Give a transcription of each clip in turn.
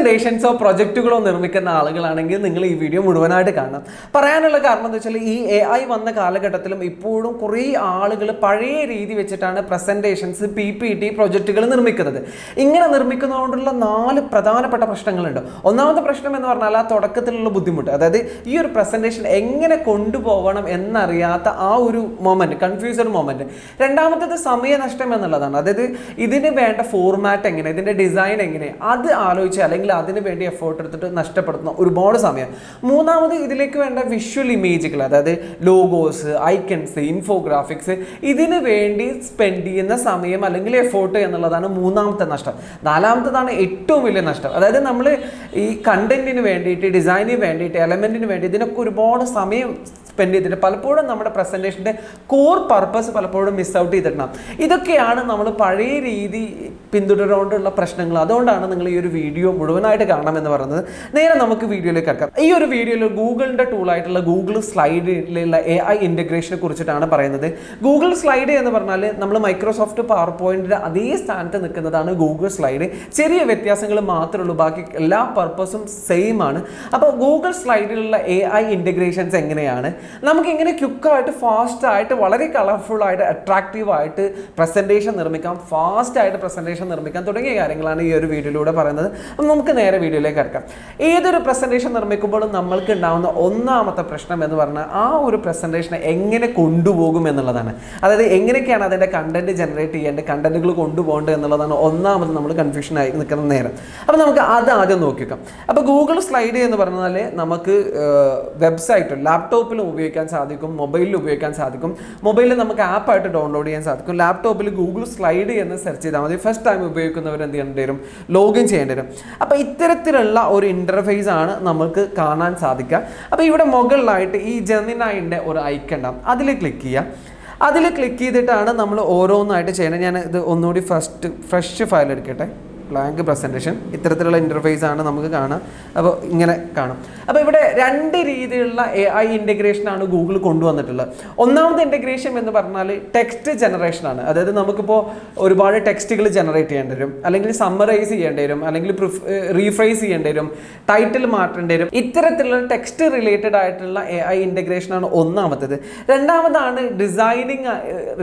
പ്രസന്റേഷൻസോ പ്രൊജക്റ്റുകളോ നിർമ്മിക്കുന്ന ആളുകളാണെങ്കിൽ നിങ്ങൾ ഈ വീഡിയോ മുഴുവനായിട്ട് കാണണം. പറയാനുള്ള കാരണം എന്താ വെച്ചാൽ ഈ എ ഐ വന്ന കാലഘട്ടത്തിലും ഇപ്പോഴും കുറേ ആളുകൾ പഴയ രീതി വെച്ചിട്ടാണ് പ്രസന്റേഷൻസ് പി പി ടി പ്രൊജക്റ്റുകൾ നിർമ്മിക്കുന്നത്. ഇങ്ങനെ നിർമ്മിക്കുന്നതുകൊണ്ടുള്ള നാല് പ്രധാനപ്പെട്ട പ്രശ്നങ്ങളുണ്ട്. ഒന്നാമത്തെ പ്രശ്നം എന്ന് പറഞ്ഞാൽ ആ തുടക്കത്തിലുള്ള ബുദ്ധിമുട്ട്. അതായത് ഈ ഒരു പ്രസന്റേഷൻ എങ്ങനെ കൊണ്ടുപോകണം എന്നറിയാത്ത ആ ഒരു മൊമെന്റ് കൺഫ്യൂസഡ് മൊമെന്റ് രണ്ടാമത്തേത് സമയനഷ്ടം എന്നുള്ളതാണ്. അതായത് ഇതിന് വേണ്ട ഫോർമാറ്റ് എങ്ങനെ ഇതിന്റെ ഡിസൈൻ എങ്ങനെ അത് ആലോചിച്ച് അല്ലെങ്കിൽ അതിന് വേണ്ടി എഫേർട്ട് എടുത്തിട്ട് നഷ്ടപ്പെടുത്തുന്ന ഒരുപാട് സമയം. മൂന്നാമത് ഇതിലേക്ക് വേണ്ട വിഷ്വൽ ഇമേജുകൾ അതായത് ലോഗോസ് ഐക്കൺസ് ഇൻഫോഗ്രാഫിക്സ് ഇതിന് വേണ്ടി സ്പെൻഡ് ചെയ്യുന്ന സമയം അല്ലെങ്കിൽ എഫേർട്ട് എന്നുള്ളതാണ് മൂന്നാമത്തെ നഷ്ടം. നാലാമത്തതാണ് ഏറ്റവും വലിയ നഷ്ടം. അതായത് നമ്മൾ ഈ കണ്ടന്റിന് വേണ്ടിയിട്ട് ഡിസൈനിന് വേണ്ടിയിട്ട് എലമെന്റിന് വേണ്ടി ഇതിനൊക്കെ ഒരുപാട് സമയം സ്പെൻഡ് ചെയ്തിട്ട് പലപ്പോഴും നമ്മുടെ പ്രസന്റേഷന്റെ കോർ പർപ്പസ് പലപ്പോഴും മിസ് ഔട്ട് ചെയ്തിട്ടുണ്ടാകും ഇതൊക്കെയാണ് നമ്മൾ പഴയ രീതി പിന്തുടരുകൊണ്ടുള്ള പ്രശ്നങ്ങൾ. അതുകൊണ്ടാണ് നിങ്ങൾ ഈ ഒരു വീഡിയോ മുഴുവനായിട്ട് കാണണമെന്ന് പറയുന്നത്. നേരെ നമുക്ക് വീഡിയോയിലേക്ക് കിടക്കാം. ഈ ഒരു വീഡിയോയിൽ ഗൂഗിളിന്റെ ടൂളായിട്ടുള്ള ഗൂഗിൾ സ്ലൈഡിലുള്ള എ ഐ ഇന്റഗ്രേഷനെ കുറിച്ചിട്ടാണ് പറയുന്നത്. ഗൂഗിൾ സ്ലൈഡ് എന്ന് പറഞ്ഞാൽ നമ്മൾ മൈക്രോസോഫ്റ്റ് പവർ പോയിന്റിന്റെ അതേ സ്ഥാനത്ത് നിൽക്കുന്നതാണ് ഗൂഗിൾ സ്ലൈഡ്. ചെറിയ വ്യത്യാസങ്ങൾ മാത്രമേ ഉള്ളൂ. ബാക്കി എല്ലാ പർപ്പസും സെയിം ആണ്. അപ്പോൾ ഗൂഗിൾ സ്ലൈഡിലുള്ള എ ഐ എങ്ങനെയാണ്? നമുക്ക് ഇങ്ങനെ ക്യുക്കായിട്ട് ഫാസ്റ്റായിട്ട് വളരെ കളർഫുൾ ആയിട്ട് അട്രാക്റ്റീവ് ആയിട്ട് പ്രസന്റേഷൻ നിർമ്മിക്കാം. ഫാസ്റ്റായിട്ട് പ്രസന്റേഷൻ നിർമ്മിക്കാം തുടങ്ങിയ കാര്യങ്ങളാണ് ഈ ഒരു വീഡിയോയിലൂടെ പറയുന്നത്. അപ്പം നമുക്ക് നേരെ വീഡിയോയിലേക്ക് കിടക്കാം. ഏതൊരു പ്രസന്റേഷൻ നിർമ്മിക്കുമ്പോഴും നമ്മൾക്ക് ഉണ്ടാകുന്ന ഒന്നാമത്തെ പ്രശ്നം എന്ന് പറഞ്ഞാൽ ആ ഒരു പ്രസന്റേഷനെ എങ്ങനെ കൊണ്ടുപോകും എന്നുള്ളതാണ്. അതായത് എങ്ങനെയൊക്കെയാണ് അതിന്റെ കണ്ടന്റ് ജനറേറ്റ് ചെയ്യേണ്ടത് കണ്ടന്റുകൾ കൊണ്ടുപോകേണ്ടത് എന്നുള്ളതാണ് ഒന്നാമത് നമ്മൾ കൺഫ്യൂഷൻ ആയി നിൽക്കുന്ന നേരം. അപ്പോൾ നമുക്ക് അത് ആദ്യം നോക്കിക്കാം അപ്പോൾ ഗൂഗിൾ സ്ലൈഡ് എന്ന് പറഞ്ഞാൽ നമുക്ക് വെബ്സൈറ്റും ലാപ്ടോപ്പിലും ഉപയോഗിക്കാൻ സാധിക്കും മൊബൈലിൽ ഉപയോഗിക്കാൻ സാധിക്കും. മൊബൈലിൽ നമുക്ക് ആപ്പായിട്ട് ഡൗൺലോഡ് ചെയ്യാൻ സാധിക്കും. ലാപ്ടോപ്പിൽ ഗൂഗിൾ സ്ലൈഡ് എന്ന് സെർച്ച് ചെയ്താൽ മതി. ഫസ്റ്റ് ടൈം ഉപയോഗിക്കുന്നവർ എന്ത് ചെയ്യേണ്ടി വരും? ലോഗിൻ ചെയ്യേണ്ടി വരും. അപ്പോൾ ഇത്തരത്തിലുള്ള ഒരു ഇന്റർഫേസ് ആണ് നമുക്ക് കാണാൻ സാധിക്കുക. അപ്പോൾ ഇവിടെ മുകളിലായിട്ട് ഈ ജെമിനായിന്റെ ഒരു ഐക്കൺ ഉണ്ടാവും അതിൽ ക്ലിക്ക് ചെയ്യുക. അതിൽ ക്ലിക്ക് ചെയ്തിട്ടാണ് നമ്മൾ ഓരോന്നായിട്ട് ചെയ്യണം ഞാൻ ഇത് ഒന്നുകൂടി ഫസ്റ്റ് ഫ്രഷ് ഫയൽ എടുക്കട്ടെ. ബ്ലാങ്ക് പ്രസന്റേഷൻ ഇത്തരത്തിലുള്ള ഇന്റർഫേസ് ആണ് നമുക്ക് കാണാം. അപ്പോൾ ഇങ്ങനെ കാണും. അപ്പോൾ ഇവിടെ രണ്ട് രീതിയിലുള്ള എ ഐ ഇന്റഗ്രേഷൻ ആണ് ഗൂഗിൾ കൊണ്ടുവന്നിട്ടുള്ളത്. ഒന്നാമത്തെ ഇന്റഗ്രേഷൻ എന്ന് പറഞ്ഞാൽ ടെക്സ്റ്റ് ജനറേഷനാണ് അതായത് നമുക്കിപ്പോൾ ഒരുപാട് ടെക്സ്റ്റുകൾ ജനറേറ്റ് ചെയ്യേണ്ടി വരും. അല്ലെങ്കിൽ സമ്മറൈസ് ചെയ്യേണ്ടി വരും. അല്ലെങ്കിൽ റീഫ്രൈസ് ചെയ്യേണ്ടി വരും. ടൈറ്റിൽ മാറ്റേണ്ടി വരും. ഇത്തരത്തിലുള്ള ടെക്സ്റ്റ് റിലേറ്റഡ് ആയിട്ടുള്ള എ ഐ ഇന്റഗ്രേഷൻ ആണ് ഒന്നാമത്തേത്. രണ്ടാമതാണ് ഡിസൈനിങ്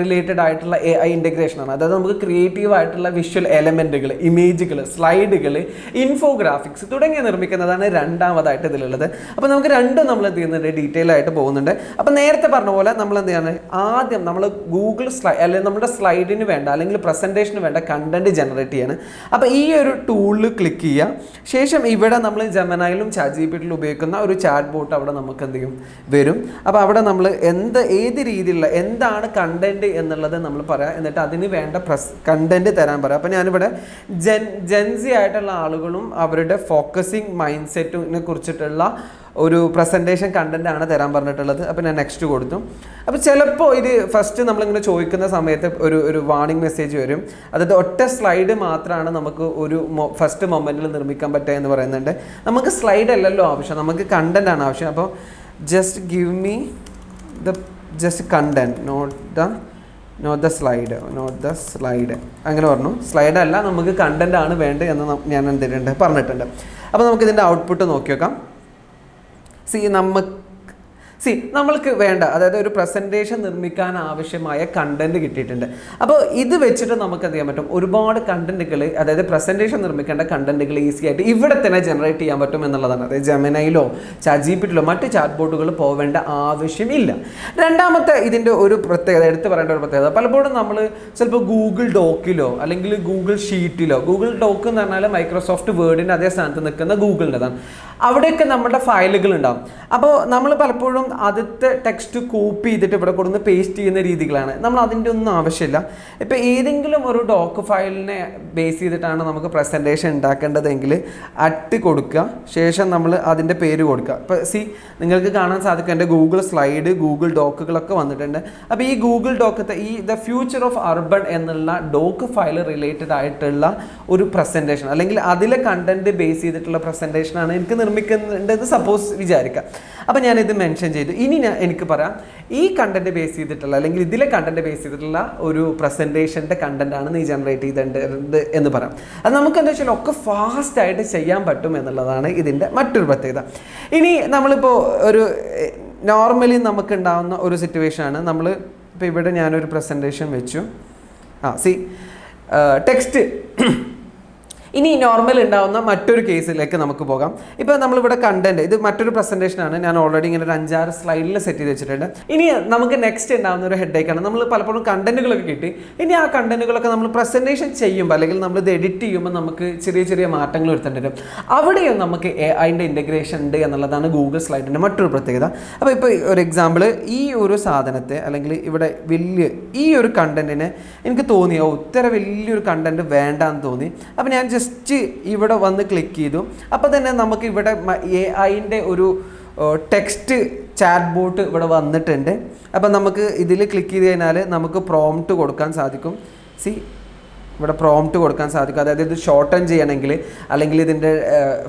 റിലേറ്റഡ് ആയിട്ടുള്ള എ ഐ ഇന്റഗ്രേഷൻ ആണ്. അതായത് നമുക്ക് ക്രിയേറ്റീവ് ആയിട്ടുള്ള വിഷ്വൽ എലമെന്റുകൾ ഇമേജുകൾ സ്ലൈഡുകൾ ഇൻഫോഗ്രാഫിക്സ് തുടങ്ങിയ നിർമ്മിക്കുന്നതാണ് രണ്ടാമതായിട്ട് ഇതിലുള്ളത്. അപ്പോൾ നമുക്ക് രണ്ടും നമ്മൾ എന്ത് ചെയ്യുന്നുണ്ട്? ഡീറ്റെയിൽ ആയിട്ട് പോകുന്നുണ്ട്. അപ്പോൾ നേരത്തെ പറഞ്ഞ പോലെ നമ്മൾ എന്ത് ചെയ്യാണ്? ആദ്യം നമ്മൾ ഗൂഗിൾ സ്ലൈ അല്ലെങ്കിൽ നമ്മുടെ സ്ലൈഡിന് വേണ്ട അല്ലെങ്കിൽ പ്രസന്റേഷന് വേണ്ട കണ്ടന്റ് ജനറേറ്റ് ചെയ്യാണ്. അപ്പോൾ ഈ ഒരു ടൂളിൽ ക്ലിക്ക് ചെയ്യുക. ശേഷം ഇവിടെ നമ്മൾ ജമനായിലും ചാറ്റ് ജി ഉപയോഗിക്കുന്ന ഒരു ചാറ്റ് ബോട്ട് അവിടെ നമുക്ക് എന്ത് ചെയ്യും? വരും. അപ്പോൾ അവിടെ നമ്മൾ എന്ത് ഏത് രീതിയിലുള്ള എന്താണ് കണ്ടന്റ് എന്നുള്ളത് നമ്മൾ പറയാം. എന്നിട്ട് അതിന് വേണ്ട പ്രസ് കണ്ടന്റ് തരാൻ പറയാം. അപ്പോൾ ഞാനിവിടെ ജെൻ ജെൻസി ആയിട്ടുള്ള ആളുകളും അവരുടെ ഫോക്കസിങ് മൈൻഡ് സെറ്റിനെ കുറിച്ചിട്ടുള്ള ഒരു പ്രസന്റേഷൻ കണ്ടന്റ് ആണ് തരാൻ പറഞ്ഞിട്ടുള്ളത്. അപ്പോൾ ഞാൻ നെക്സ്റ്റ് കൊടുത്തു. അപ്പോൾ ചിലപ്പോൾ ഇത് ഫസ്റ്റ് നമ്മളിങ്ങനെ ചോദിക്കുന്ന സമയത്ത് ഒരു ഒരു വാർണിംഗ് മെസ്സേജ് വരും. അതായത് ഒറ്റ സ്ലൈഡ് മാത്രമാണ് നമുക്ക് ഒരു ഫസ്റ്റ് മൊമെന്റിൽ നിർമ്മിക്കാൻ പറ്റുക എന്ന് പറയുന്നുണ്ട്. നമുക്ക് സ്ലൈഡ് അല്ലല്ലോ ആവശ്യം. നമുക്ക് കണ്ടന്റ് ആണ് ആവശ്യം. അപ്പോൾ just give me the just content not the not the slide not the slide അങ്ങനെ പറഞ്ഞു. സ്ലൈഡ് അല്ല നമുക്ക് കണ്ടന്റ് ആണ് വേണ്ടത് എന്ന് ഞാൻ എന്തിട്ടുണ്ട്? പറഞ്ഞിട്ടുണ്ട്. അപ്പോൾ നമുക്ക് ഇതിന്റെ ഔട്ട്പുട്ട് നോക്കി നോക്കാം. സി നമുക്ക് സി നമ്മൾക്ക് വേണ്ട. അതായത് ഒരു പ്രസന്റേഷൻ നിർമ്മിക്കാൻ ആവശ്യമായ കണ്ടന്റ് കിട്ടിയിട്ടുണ്ട്. അപ്പോൾ ഇത് വെച്ചിട്ട് നമുക്ക് എന്ത് ചെയ്യാൻ പറ്റും? ഒരുപാട് കണ്ടന്റുകൾ അതായത് പ്രസന്റേഷൻ നിർമ്മിക്കേണ്ട കണ്ടന്റുകൾ ഈസി ആയിട്ട് ഇവിടെ തന്നെ ജനറേറ്റ് ചെയ്യാൻ പറ്റും എന്നുള്ളതാണ്. അതായത് ജമനയിലോ ചാറ്റ് ജി പിറ്റിലോ മറ്റ് ചാറ്റ് ബോട്ടുകൾ പോവേണ്ട ആവശ്യമില്ല. രണ്ടാമത്തെ ഇതിന്റെ ഒരു പ്രത്യേകത എടുത്തു പറയേണ്ട ഒരു പ്രത്യേകത പലപ്പോഴും നമ്മൾ ചിലപ്പോൾ ഗൂഗിൾ ഡോക്കിലോ അല്ലെങ്കിൽ ഗൂഗിൾ ഷീറ്റിലോ ഗൂഗിൾ ഡോക്ക് എന്ന് പറഞ്ഞാൽ മൈക്രോസോഫ്റ്റ് വേർഡിന്റെ അതേ സ്ഥാനത്ത് നിൽക്കുന്ന ഗൂഗിളിന്റെതാണ് അവിടെയൊക്കെ നമ്മുടെ ഫയലുകൾ ഉണ്ടാവും. അപ്പോൾ നമ്മൾ പലപ്പോഴും ആദ്യത്തെ ടെക്സ്റ്റ് കോപ്പി ചെയ്തിട്ട് ഇവിടെ കൊടുന്ന് പേസ്റ്റ് ചെയ്യുന്ന രീതികളാണ്. നമ്മൾ അതിന്റെ ഒന്നും ആവശ്യമില്ല. ഇപ്പോൾ ഏതെങ്കിലും ഒരു ഡോക്ക് ഫയലിനെ ബേസ് ചെയ്തിട്ടാണ് നമുക്ക് പ്രസന്റേഷൻ ഉണ്ടാക്കേണ്ടതെങ്കിൽ അട്ട് കൊടുക്കുക. ശേഷം നമ്മൾ അതിന്റെ പേര് കൊടുക്കുക. ഇപ്പോൾ സി നിങ്ങൾക്ക് കാണാൻ സാധിക്കും എന്റെ ഗൂഗിൾ സ്ലൈഡ് ഗൂഗിൾ ഡോക്കുകളൊക്കെ വന്നിട്ടുണ്ട്. അപ്പോൾ ഈ ഗൂഗിൾ ഡോക്കത്തെ ഈ ദ ഫ്യൂച്ചർ ഓഫ് അർബൺ എന്നുള്ള ഡോക്ക് ഫയൽ റിലേറ്റഡ് ആയിട്ടുള്ള ഒരു പ്രസന്റേഷൻ അല്ലെങ്കിൽ അതിലെ കണ്ടന്റ് ബേസ് ചെയ്തിട്ടുള്ള പ്രസന്റേഷനാണ് എനിക്ക് നിർമ്മിക്കുന്നുണ്ടെന്ന് സപ്പോസ് വിചാരിക്കാം അപ്പോൾ ഞാനിത് മെൻഷൻ ചെയ്തു. ഇനി എനിക്ക് പറയാം ഈ കണ്ടന്റ് ബേസ് ചെയ്തിട്ടുള്ള അല്ലെങ്കിൽ ഇതിലെ കണ്ടന്റ് ബേസ് ചെയ്തിട്ടുള്ള ഒരു പ്രസന്റേഷന്റെ കണ്ടന്റാണ് നീ ജനറേറ്റ് ചെയ്തിട്ടുണ്ട് എന്ന് പറയാം. അത് നമുക്ക് എന്താ വെച്ചാൽ ഒക്കെ ഫാസ്റ്റ് ആയിട്ട് ചെയ്യാൻ പറ്റും എന്നുള്ളതാണ് ഇതിന്റെ മറ്റൊരു പ്രത്യേകത. ഇനി നമ്മളിപ്പോൾ ഒരു നോർമലി നമുക്ക് ഉണ്ടാവുന്ന ഒരു സിറ്റുവേഷൻ ആണ്. നമ്മൾ ഇപ്പോൾ ഇവിടെ ഞാനൊരു പ്രസന്റേഷൻ വെച്ചു. ആ സി ടെക്സ്റ്റ് ഇനി നോർമൽ ഉണ്ടാവുന്ന മറ്റൊരു കേസിലേക്ക് നമുക്ക് പോകാം. ഇപ്പോൾ നമ്മളിവിടെ കണ്ടന്റ് ഇത് മറ്റൊരു പ്രസന്റേഷൻ ആണ്. ഞാൻ ഓൾറെഡി ഇങ്ങനെ ഒരു അഞ്ചാറ് സ്ലൈഡിൽ സെറ്റ് ചെയ്ത് വെച്ചിട്ടുണ്ട്. ഇനി നമുക്ക് നെക്സ്റ്റ് ഉണ്ടാവുന്ന ഒരു ഹെഡേക്കാണ് നമ്മൾ പലപ്പോഴും കണ്ടന്റുകളൊക്കെ കിട്ടി. ഇനി ആ കണ്ടന്റുകളൊക്കെ നമ്മൾ പ്രസന്റേഷൻ ചെയ്യുമ്പോൾ അല്ലെങ്കിൽ നമ്മൾ ഇത് എഡിറ്റ് ചെയ്യുമ്പോൾ നമുക്ക് ചെറിയ ചെറിയ മാറ്റങ്ങൾ വരുത്തേണ്ടി വരും. അവിടെയും നമുക്ക് എ ഐന്റെ ഇന്റഗ്രേഷൻ ഉണ്ട് എന്നുള്ളതാണ് ഗൂഗിൾ സ്ലൈഡിന്റെ മറ്റൊരു പ്രത്യേകത. അപ്പോൾ ഇപ്പോൾ ഒരു എക്സാമ്പിൾ ഈ ഒരു സാധനത്തെ അല്ലെങ്കിൽ ഇവിടെ വലിയ ഈ ഒരു കണ്ടന്റിനെ എനിക്ക് തോന്നി ഒത്തിരി വലിയൊരു കണ്ടന്റ് വേണ്ടാന്ന് തോന്നി. അപ്പോൾ ഞാൻ ജസ്റ്റ് ഇവിടെ വന്ന് ക്ലിക്ക് ചെയ്തു. അപ്പോൾ തന്നെ നമുക്ക് ഇവിടെ എ ഐന്റെ ഒരു ടെക്സ്റ്റ് ചാറ്റ് ബോട്ട് ഇവിടെ വന്നിട്ടുണ്ട്. അപ്പോൾ നമുക്ക് ഇതിൽ ക്ലിക്ക് ചെയ്ത് കഴിഞ്ഞാൽ നമുക്ക് പ്രോംപ്റ്റ് കൊടുക്കാൻ സാധിക്കും. സി ഇവിടെ പ്രോംപ്റ്റ് കൊടുക്കാൻ സാധിക്കും. അതായത് ഇത് ഷോർട്ടൺ ചെയ്യണമെങ്കിൽ അല്ലെങ്കിൽ ഇതിന്റെ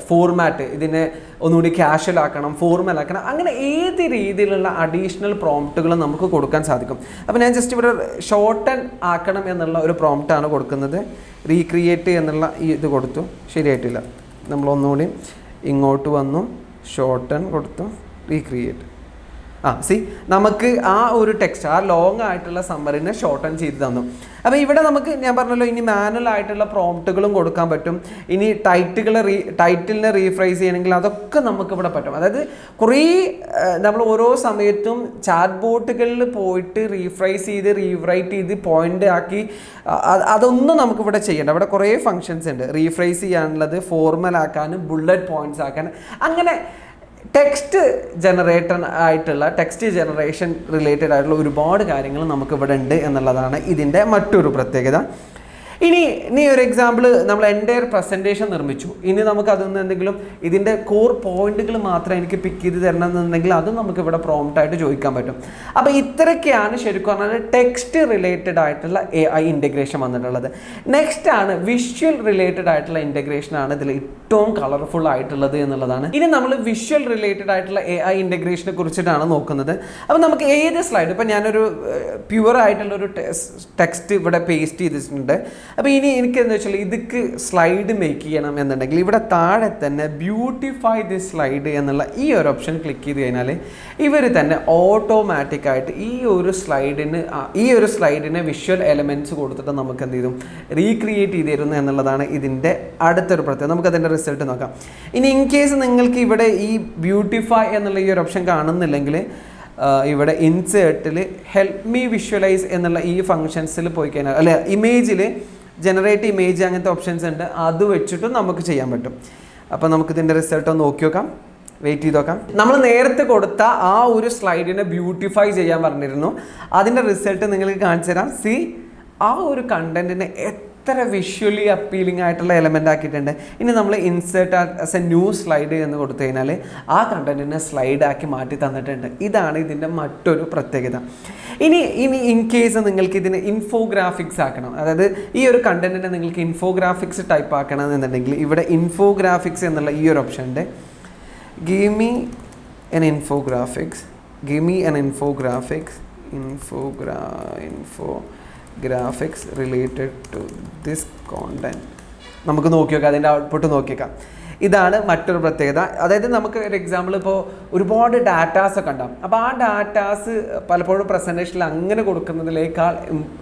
ഫോർമാറ്റ് ഇതിനെ ഒന്നുകൂടി കാഷ്വൽ ആക്കണം ഫോർമൽ ആക്കണം അങ്ങനെ ഏത് രീതിയിലുള്ള അഡീഷണൽ പ്രോംപ്റ്റുകൾ നമുക്ക് കൊടുക്കാൻ സാധിക്കും. അപ്പോൾ ഞാൻ ജസ്റ്റ് ഇവിടെ ഷോർട്ടൺ ആക്കണം എന്നുള്ള ഒരു പ്രോംപ്റ്റാണ് കൊടുക്കുന്നത്. റീക്രിയേറ്റ് എന്നുള്ള ഈ ഇത് കൊടുത്തു. ശരിയായിട്ടില്ല. നമ്മളൊന്നുകൂടി ഇങ്ങോട്ട് വന്നു ഷോർട്ടൺ കൊടുത്തു റീക്രിയേറ്റ് ആ സി നമുക്ക് ആ ഒരു ടെക്സ്റ്റ് ആ ലോങ് ആയിട്ടുള്ള സമ്മറിനെ ഷോർട്ടൺ ചെയ്ത് തന്നു. അപ്പോൾ ഇവിടെ നമുക്ക് ഞാൻ പറഞ്ഞല്ലോ ഇനി മാനുവൽ ആയിട്ടുള്ള പ്രോംപ്റ്റുകളും കൊടുക്കാൻ പറ്റും. ഇനി ടൈറ്റുകൾ റീ ടൈറ്റിലിനെ റീഫ്രൈസ് ചെയ്യണമെങ്കിൽ അതൊക്കെ നമുക്ക് ഇവിടെ പറ്റും. അതായത് കുറേ നമ്മൾ ഓരോ സമയത്തും ചാറ്റ് ബോട്ടുകളിൽ പോയിട്ട് റീഫ്രൈസ് ചെയ്ത് റീറൈറ്റ് ചെയ്ത് പോയിന്റ് ആക്കി അതൊന്നും നമുക്കിവിടെ ചെയ്യേണ്ട. അവിടെ കുറേ ഫങ്ഷൻസ് ഉണ്ട്. റീഫ്രൈസ് ചെയ്യാനുള്ളത് ഫോർമൽ ആക്കാനും ബുള്ളറ്റ് പോയിന്റ്സ് ആക്കാനും. അങ്ങനെ ടെക്സ്റ്റ് ജനറേറ്റർ ആയിട്ടുള്ള ടെക്സ്റ്റ് ജനറേഷൻ റിലേറ്റഡ് ആയിട്ടുള്ള ഒരുപാട് കാര്യങ്ങൾ നമുക്ക് ഇവിടെ ഉണ്ട് എന്നുള്ളതാണ് ഇതിന്റെ മറ്റൊരു പ്രത്യേകത. ഇനി ഇനി ഒരു എക്സാമ്പിൾ നമ്മൾ എന്റെ പ്രസന്റേഷൻ നിർമ്മിച്ചു. ഇനി നമുക്ക് അതിൽ നിന്ന് എന്തെങ്കിലും ഇതിന്റെ കോർ പോയിന്റുകൾ മാത്രം എനിക്ക് പിക്ക് ചെയ്ത് തരണം എന്നുണ്ടെങ്കിൽ അത് നമുക്ക് ഇവിടെ പ്രോംപ്റ്റ് ആയിട്ട് ചോദിക്കാൻ പറ്റും. അപ്പോൾ ഇത്രയൊക്കെയാണ് ശരിക്കും പറഞ്ഞാൽ ടെക്സ്റ്റ് റിലേറ്റഡ് ആയിട്ടുള്ള എ ഐ ഇന്റഗ്രേഷൻ വന്നിട്ടുള്ളത്. നെക്സ്റ്റ് ആണ് വിഷ്വൽ റിലേറ്റഡ് ആയിട്ടുള്ള ഇന്റഗ്രേഷൻ ആണ് ഇതിൽ ഏറ്റവും കളർഫുൾ ആയിട്ടുള്ളത് എന്നുള്ളതാണ്. ഇനി നമ്മൾ വിഷ്വൽ റിലേറ്റഡ് ആയിട്ടുള്ള എ ഐ ഇന്റഗ്രേഷനെ കുറിച്ചിട്ടാണ് നോക്കുന്നത്. അപ്പോൾ നമുക്ക് ഏത് സ്ലൈഡ് ഇപ്പോൾ ഞാനൊരു പ്യുവർ ആയിട്ടുള്ള ഒരു ടെക്സ്റ്റ് ഇവിടെ പേസ്റ്റ് ചെയ്തിട്ടുണ്ട്. അപ്പോൾ ഇനി എനിക്ക് എന്താ വെച്ചാൽ ഇതിക്ക് സ്ലൈഡ് മേക്ക് ചെയ്യണം എന്നുണ്ടെങ്കിൽ ഇവിടെ താഴെ തന്നെ ബ്യൂട്ടിഫൈ ദി സ്ലൈഡ് എന്നുള്ള ഈ ഒരു ഓപ്ഷൻ ക്ലിക്ക് ചെയ്ത് കഴിഞ്ഞാൽ ഇവർ തന്നെ ഓട്ടോമാറ്റിക്കായിട്ട് ഈ ഒരു സ്ലൈഡിന് ഈ ഒരു സ്ലൈഡിന് വിഷ്വൽ എലമെന്റ്സ് കൊടുത്തിട്ട് നമുക്ക് എന്ത് ചെയ്തു റീക്രിയേറ്റ് ചെയ്ത് തരുന്നു എന്നുള്ളതാണ് ഇതിന്റെ അടുത്തൊരു പ്രത്യേകത. നമുക്ക് അതിന്റെ റിസൾട്ട് നോക്കാം. ഇനി ഇൻ കേസ് നിങ്ങൾക്ക് ഇവിടെ ഈ ബ്യൂട്ടിഫൈ എന്നുള്ള ഈ ഒരു ഓപ്ഷൻ കാണുന്നില്ലെങ്കിൽ ഇവിടെ ഇൻസേർട്ടിൽ ഹെൽപ്പ് മീ വിഷ്വലൈസ് എന്നുള്ള ഈ ഫങ്ഷൻസിൽ പോയി കഴിഞ്ഞാൽ അല്ലെ ഇമേജിൽ ജനറേറ്റ് ഇമേജ് അങ്ങനത്തെ ഓപ്ഷൻസ് ഉണ്ട്. അത് വെച്ചിട്ടും നമുക്ക് ചെയ്യാൻ പറ്റും. അപ്പോൾ നമുക്ക് ഇതിന്റെ റിസൾട്ട് ഒന്ന് നോക്കി നോക്കാം. വെയിറ്റ് ചെയ്ത് നോക്കാം. നമ്മൾ നേരത്തെ കൊടുത്ത ആ ഒരു സ്ലൈഡിനെ ബ്യൂട്ടിഫൈ ചെയ്യാൻ പറഞ്ഞിരുന്നു. അതിന്റെ റിസൾട്ട് നിങ്ങൾക്ക് കാണിച്ചു തരാം സി ആ ഒരു കണ്ടന്റിനെ എത്ര വിഷ്വലി അപ്പീലിംഗ് ആയിട്ടുള്ള എലമെന്റ് ആക്കിയിട്ടുണ്ട്. ഇനി നമ്മൾ insert as a new slide എന്ന് കൊടുത്തു കഴിഞ്ഞാൽ ആ കണ്ടന്റിനെ സ്ലൈഡ് ആക്കി മാറ്റി തന്നിട്ടുണ്ട്. ഇതാണ് ഇതിന്റെ മറ്റൊരു പ്രത്യേകത. ഇനി ഇനി ഇൻ കേസ് നിങ്ങൾക്ക് ഇതിന് ഇൻഫോഗ്രാഫിക്സ് ആക്കണം. അതായത് ഈ ഒരു കണ്ടന്റിനെ നിങ്ങൾക്ക് ഇൻഫോഗ്രാഫിക്സ് ടൈപ്പ് ആക്കണം എന്നുണ്ടെങ്കിൽ ഇവിടെ ഇൻഫോഗ്രാഫിക്സ് എന്നുള്ള ഈ ഒരു ഓപ്ഷൻ ഉണ്ട്. An infographics give me an infographics ഇൻഫോഗ്രാ infographics. Infogra related to this content നമുക്ക് നോക്കി നോക്കാം അതിന്റെ ഔട്ട്പുട്ട് നോക്കിയേക്കാം. ഇതാണ് മറ്റൊരു പ്രത്യേകത. അതായത് നമുക്ക് ഒരു എക്സാമ്പിൾ ഇപ്പോൾ ഒരുപാട് ഡാറ്റാസ് ഒക്കെ ഉണ്ടാകും അപ്പോൾ ആ ഡാറ്റാസ് പലപ്പോഴും പ്രസന്റേഷനിൽ അങ്ങനെ കൊടുക്കുന്നതിലേക്കാൾ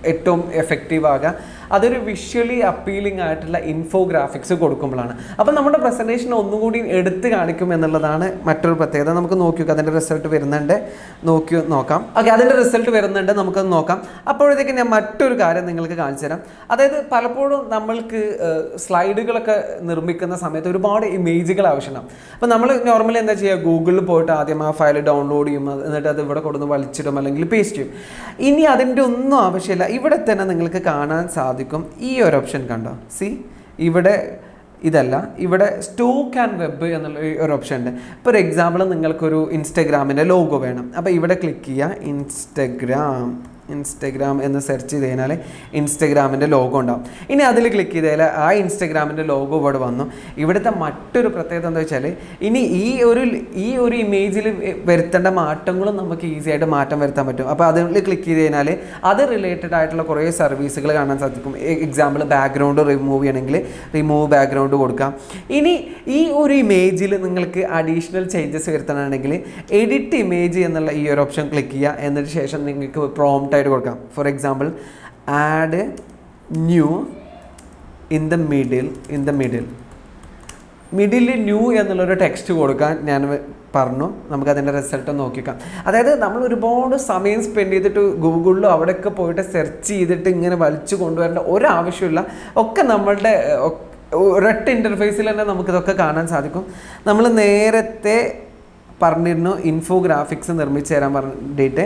ഏറ്റവും എഫക്റ്റീവ് ആകുക അതൊരു വിഷ്വലി അപ്പീലിംഗ് ആയിട്ടുള്ള ഇൻഫോഗ്രാഫിക്സ് കൊടുക്കുമ്പോഴാണ്. അപ്പം നമ്മുടെ പ്രസന്റേഷൻ ഒന്നുകൂടി എടുത്ത് കാണിക്കും എന്നുള്ളതാണ് മറ്റൊരു പ്രത്യേകത. നമുക്ക് നോക്കി അതിന്റെ റിസൾട്ട് വരുന്നുണ്ട്. നോക്കി നോക്കാം. ഓക്കെ അതിന്റെ റിസൾട്ട് വരുന്നുണ്ട്. നമുക്കത് നോക്കാം. അപ്പോഴത്തേക്ക് ഞാൻ മറ്റൊരു കാര്യം നിങ്ങൾക്ക് കാണിച്ചു തരാം. അതായത് പലപ്പോഴും നമ്മൾക്ക് സ്ലൈഡുകളൊക്കെ നിർമ്മിക്കുന്ന സമയത്ത് ഒരുപാട് ഇമേജുകൾ ആവശ്യമാണ് അപ്പോൾ നമ്മൾ നോർമലി എന്താ ചെയ്യുക? ഗൂഗിളിൽ പോയിട്ട് ആദ്യം ആ ഫയൽ ഡൗൺലോഡ് ചെയ്യും. എന്നിട്ട് അത് ഇവിടെ കൊടുന്ന് വലിച്ചിടും അല്ലെങ്കിൽ പേസ്റ്റ് ചെയ്യും. ഇനി അതിന്റെ ഒന്നും ആവശ്യമില്ല. ഇവിടെ തന്നെ നിങ്ങൾക്ക് കാണാൻ സാധിക്കും. ഈ ഒരു ഓപ്ഷൻ കണ്ടോ? സി ഇവിടെ ഇതല്ല. ഇവിടെ സ്റ്റോക്ക് ആൻഡ് വെബ് എന്നുള്ള ഒരു ഓപ്ഷൻ ഉണ്ട്. ഇപ്പോൾ ഒരു എക്സാമ്പിൾ നിങ്ങൾക്കൊരു ഇൻസ്റ്റഗ്രാമിന്റെ ലോഗോ വേണം. അപ്പോൾ ഇവിടെ ക്ലിക്ക് ചെയ്യുക ഇൻസ്റ്റഗ്രാം ഇൻസ്റ്റഗ്രാം എന്ന് സെർച്ച് ചെയ്ത് കഴിഞ്ഞാൽ ഇൻസ്റ്റഗ്രാമിന്റെ ലോഗോ ഉണ്ടാവും. ഇനി അതിൽ ക്ലിക്ക് ചെയ്താൽ ആ ഇൻസ്റ്റഗ്രാമിന്റെ ലോഗോ ഇവിടെ വന്നു. ഇവിടുത്തെ മറ്റൊരു പ്രത്യേകത എന്താ വെച്ചാൽ ഇനി ഈ ഒരു ഈ ഒരു ഇമേജിൽ വരുത്തേണ്ട മാറ്റങ്ങളും നമുക്ക് ഈസി ആയിട്ട് മാറ്റം വരുത്താൻ പറ്റും. അപ്പോൾ അതിൽ ക്ലിക്ക് ചെയ്ത് കഴിഞ്ഞാൽ അത് റിലേറ്റഡ് ആയിട്ടുള്ള കുറേ സർവീസുകൾ കാണാൻ സാധിക്കും. എക്സാമ്പിൾ ബാക്ക്ഗ്രൗണ്ട് റിമൂവ് ചെയ്യണമെങ്കിൽ റിമൂവ് ബാക്ക്ഗ്രൗണ്ട് കൊടുക്കാം. ഇനി ഈ ഒരു ഇമേജിൽ നിങ്ങൾക്ക് അഡീഷണൽ ചേഞ്ചസ് വരുത്തണമെങ്കിൽ എഡിറ്റ് ഇമേജ് എന്നുള്ള ഈ ഒരു ഓപ്ഷൻ ക്ലിക്ക് ചെയ്യുക. എന്നതിന് ശേഷം നിങ്ങൾക്ക് പ്രോംപ്റ്റ് ആയിട്ട് കൊടുക്കാം. For example add new in the middle in the middle middle new എന്നുള്ളൊരു ടെക്സ്റ്റ് കൊടുക്കാൻ ഞാൻ പറഞ്ഞു. നമുക്ക് അതിന്റെ റിസൾട്ട് നോക്കിക്കാം. അതായത് നമ്മൾ ഒരുപാട് സമയം സ്പെൻഡ് ചെയ്തിട്ട് ഗൂഗിളിലും അവിടെയൊക്കെ പോയിട്ട് സെർച്ച് ചെയ്തിട്ട് ഇങ്ങനെ വലിച്ചു കൊണ്ടുവരേണ്ട ഒരാവശ്യമില്ല. ഒക്കെ നമ്മളുടെ ഒരൊട്ട് ഇന്റർഫേസിൽ തന്നെ നമുക്കിതൊക്കെ കാണാൻ സാധിക്കും. നമ്മൾ നേരത്തെ പറഞ്ഞിരുന്നു ഇൻഫോഗ്രാഫിക്സ് നിർമ്മിച്ചു തരാൻ പറഞ്ഞിട്ട്.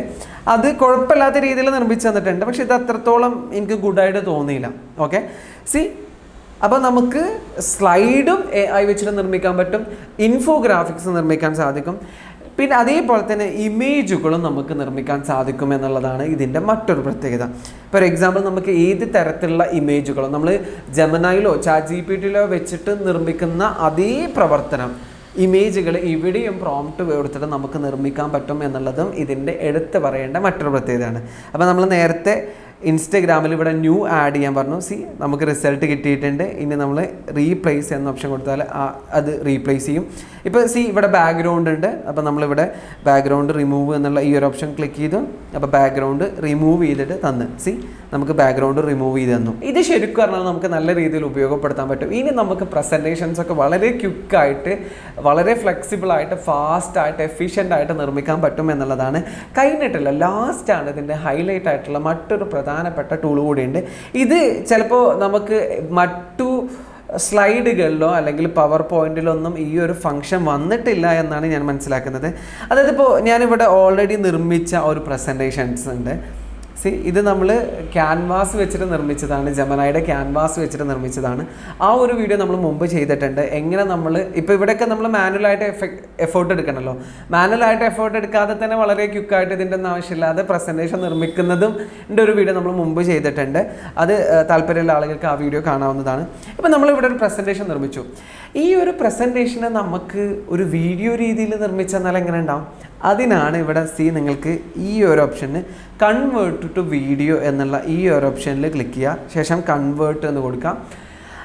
അത് കുഴപ്പമില്ലാത്ത രീതിയിൽ നിർമ്മിച്ച് തന്നിട്ടുണ്ട് പക്ഷെ ഇത് അത്രത്തോളം എനിക്ക് ഗുഡായിട്ട് തോന്നിയില്ല. ഓക്കെ സി അപ്പോൾ നമുക്ക് സ്ലൈഡും എ ഐ വെച്ചിട്ട് നിർമ്മിക്കാൻ പറ്റും ഇൻഫോഗ്രാഫിക്സ് നിർമ്മിക്കാൻ സാധിക്കും. പിന്നെ അതേപോലെ തന്നെ ഇമേജുകളും നമുക്ക് നിർമ്മിക്കാൻ സാധിക്കും എന്നുള്ളതാണ് ഇതിന്റെ മറ്റൊരു പ്രത്യേകത. ഫോർ എക്സാമ്പിൾ നമുക്ക് ഏത് തരത്തിലുള്ള ഇമേജുകളും നമ്മൾ ജമനായിലോ ചാറ്റ് ജി പി ടിയിലോ വെച്ചിട്ട് നിർമ്മിക്കുന്ന അതേ പ്രവർത്തനം ഇമേജുകൾ ഇവിടെയും പ്രോംപ്റ്റ് കൊടുത്തിട്ട് നമുക്ക് നിർമ്മിക്കാൻ പറ്റും എന്നുള്ളതും ഇതിന്റെ എടുത്ത് പറയേണ്ട മറ്റൊരു പ്രത്യേകതയാണ്. അപ്പോൾ നമ്മൾ നേരത്തെ ഇൻസ്റ്റഗ്രാമിൽ ഇവിടെ ന്യൂ ആഡ് ചെയ്യാൻ പറഞ്ഞു. സി നമുക്ക് റിസൾട്ട് കിട്ടിയിട്ടുണ്ട്. ഇനി നമ്മൾ റീപ്ലേസ് എന്ന ഓപ്ഷൻ കൊടുത്താൽ അത് റീപ്ലേസ് ചെയ്യും. ഇപ്പോൾ സി ഇവിടെ ബാക്ക്ഗ്രൗണ്ട് ഉണ്ട്. അപ്പോൾ നമ്മളിവിടെ ബാക്ക്ഗ്രൗണ്ട് റിമൂവ് എന്നുള്ള ഈ ഒരു ഓപ്ഷൻ ക്ലിക്ക് ചെയ്തു. അപ്പോൾ ബാക്ക്ഗ്രൗണ്ട് റിമൂവ് ചെയ്തിട്ട് തന്ന്. സി നമുക്ക് ബാക്ക്ഗ്രൗണ്ട് റിമൂവ് ചെയ്ത് തന്നു. ഇത് ശരിക്കും പറഞ്ഞാൽ നമുക്ക് നല്ല രീതിയിൽ ഉപയോഗപ്പെടുത്താൻ പറ്റും. ഇനി നമുക്ക് പ്രസന്റേഷൻസ് ഒക്കെ വളരെ ക്വിക്കായിട്ട് വളരെ ഫ്ലെക്സിബിൾ ആയിട്ട് ഫാസ്റ്റ് ആയിട്ട് എഫിഷ്യന്റ് ആയിട്ട് നിർമ്മിക്കാൻ പറ്റും എന്നുള്ളതാണ്. കഴിഞ്ഞിട്ടില്ല ലാസ്റ്റാണ് ഇതിന്റെ ഹൈലൈറ്റ് ആയിട്ടുള്ള മറ്റൊരു പ്രധാനപ്പെട്ട ടൂൾ കൂടിയുണ്ട്. ഇത് ചിലപ്പോൾ നമുക്ക് മറ്റു സ്ലൈഡുകളിലോ അല്ലെങ്കിൽ പവർ പോയിന്റിലൊന്നും ഈ ഒരു ഫംഗ്ഷൻ വന്നിട്ടില്ല എന്നാണ് ഞാൻ മനസ്സിലാക്കുന്നത്. അതായത് ഇപ്പോൾ ഞാനിവിടെ ഓൾറെഡി നിർമ്മിച്ച ഒരു പ്രസന്റേഷൻസ് ഉണ്ട്. സി ഇത് നമ്മൾ ക്യാൻവാസ് വെച്ചിട്ട് നിർമ്മിച്ചതാണ്. ജമനായുടെ ക്യാൻവാസ് വെച്ചിട്ട് നിർമ്മിച്ചതാണ്. ആ ഒരു വീഡിയോ നമ്മൾ മുമ്പ് ചെയ്തിട്ടുണ്ട്. എങ്ങനെ നമ്മൾ ഇപ്പോൾ ഇവിടെയൊക്കെ നമ്മൾ മാനുവലായിട്ട് എഫക്ട് എഫേർട്ട് എടുക്കണമല്ലോ മാനുവലായിട്ട് എഫേർട്ട് എടുക്കാതെ തന്നെ വളരെ ക്യുക്കായിട്ട് ഇതിന്റെ ഒന്നും ആവശ്യമില്ലാതെ പ്രസന്റേഷൻ നിർമ്മിക്കുന്നതും ഒരു വീഡിയോ നമ്മൾ മുമ്പ് ചെയ്തിട്ടുണ്ട്. അത് താല്പര്യമുള്ള ആളുകൾക്ക് ആ വീഡിയോ കാണാവുന്നതാണ്. ഇപ്പോൾ നമ്മളിവിടെ ഒരു പ്രസന്റേഷൻ നിർമ്മിച്ചു. ഈ ഒരു പ്രസന്റേഷനെ നമുക്ക് ഒരു വീഡിയോ രീതിയിൽ നിർമ്മിച്ചെന്നാൽ എങ്ങനെ ഉണ്ടാവും? അതിനാണ് ഇവിടെ സി നിങ്ങൾക്ക് ഈ ഒരു ഓപ്ഷന് കൺവേർട്ട് ടു വീഡിയോ എന്നുള്ള ഈ ഒരു ഓപ്ഷനിൽ ക്ലിക്ക് ചെയ്യുക. ശേഷം കൺവേർട്ട് എന്ന് കൊടുക്കാം.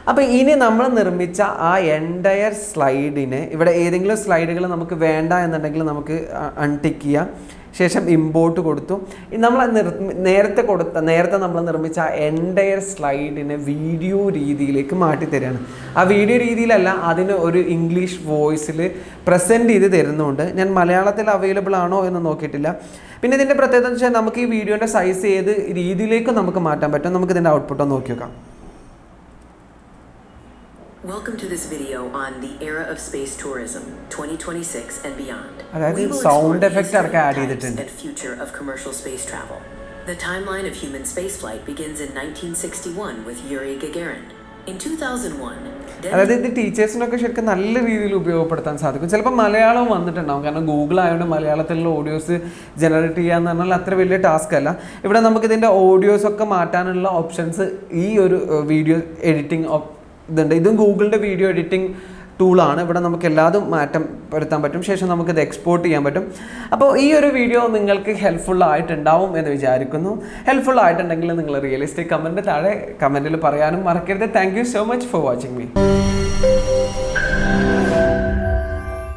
അപ്പോൾ ഇനി നമ്മൾ നിർമ്മിച്ച ആ എന്റയർ സ്ലൈഡിന് ഇവിടെ ഏതെങ്കിലും സ്ലൈഡുകൾ നമുക്ക് വേണ്ട എന്നുണ്ടെങ്കിൽ നമുക്ക് അൺടിക്ക് ചെയ്യാം. ശേഷം ഇമ്പോർട്ട് കൊടുത്തു. നമ്മൾ നേരത്തെ കൊടുത്ത നേരത്തെ നമ്മൾ നിർമ്മിച്ച എന്റയർ സ്ലൈഡിനെ വീഡിയോ രീതിയിലേക്ക് മാറ്റി തരികയാണ് ആ വീഡിയോ രീതിയിലല്ല അതിന് ഒരു ഇംഗ്ലീഷ് വോയിസിൽ പ്രസന്റ് ചെയ്ത് തരുന്നുണ്ട്. ഞാൻ മലയാളത്തിൽ അവൈലബിൾ ആണോ എന്ന് നോക്കിയിട്ടില്ല. പിന്നെ ഇതിന്റെ പ്രത്യേകത എന്ന് വെച്ചാൽ നമുക്ക് ഈ വീഡിയോന്റെ സൈസ് ഏത് രീതിയിലേക്കും നമുക്ക് മാറ്റാൻ പറ്റും? നമുക്ക് ഇതിന്റെ ഔട്ട്പുട്ട് നോക്കി നോക്കാം Welcome to this video on the era of space tourism, 2026 and beyond. അതായത് We will sound explore the effect history, ഒക്കെ add types, ചെയ്തിട്ടുണ്ട്. and future of commercial space travel. The timeline of human spaceflight begins in 1961 with Yuri Gagarin. In 2001, അതായത് ഇത് ടീച്ചേഴ്സിനൊക്കെ ശരിക്കും നല്ല രീതിയിൽ ഉപയോഗപ്പെടുത്താൻ സാധിക്കും ചിലപ്പോൾ മലയാളം വന്നിട്ടുണ്ടാവും കാരണം ഗൂഗിൾ ആയതുകൊണ്ട് മലയാളത്തിലുള്ള ഓഡിയോസ് ജനറേറ്റ് ചെയ്യുക എന്ന് പറഞ്ഞാൽ അത്ര വലിയ ടാസ്ക് അല്ല ഇവിടെ നമുക്ക് ഇതിന്റെ ഓഡിയോസ് ഒക്കെ മാറ്റാനുള്ള ഓപ്ഷൻസ് ഈ ഒരു വീഡിയോ എഡിറ്റിംഗ് ഇതുണ്ട്. ഇതും ഗൂഗിളിന്റെ വീഡിയോ എഡിറ്റിംഗ് ടൂളാണ് ഇവിടെ നമുക്ക് എല്ലാതും മാറ്റം വരുത്താൻ പറ്റും. ശേഷം നമുക്കിത് എക്സ്പോർട്ട് ചെയ്യാൻ പറ്റും. അപ്പോൾ ഈ ഒരു വീഡിയോ നിങ്ങൾക്ക് ഹെൽപ്ഫുൾ ആയിട്ടുണ്ടാവും എന്ന് വിചാരിക്കുന്നു. ഹെൽപ്ഫുൾ ആയിട്ടുണ്ടെങ്കിൽ നിങ്ങൾ റിയലിസ്റ്റിക് കമന്റ് താഴെ കമന്റിൽ പറയാനും മറക്കരുത്. Thank so much for watching me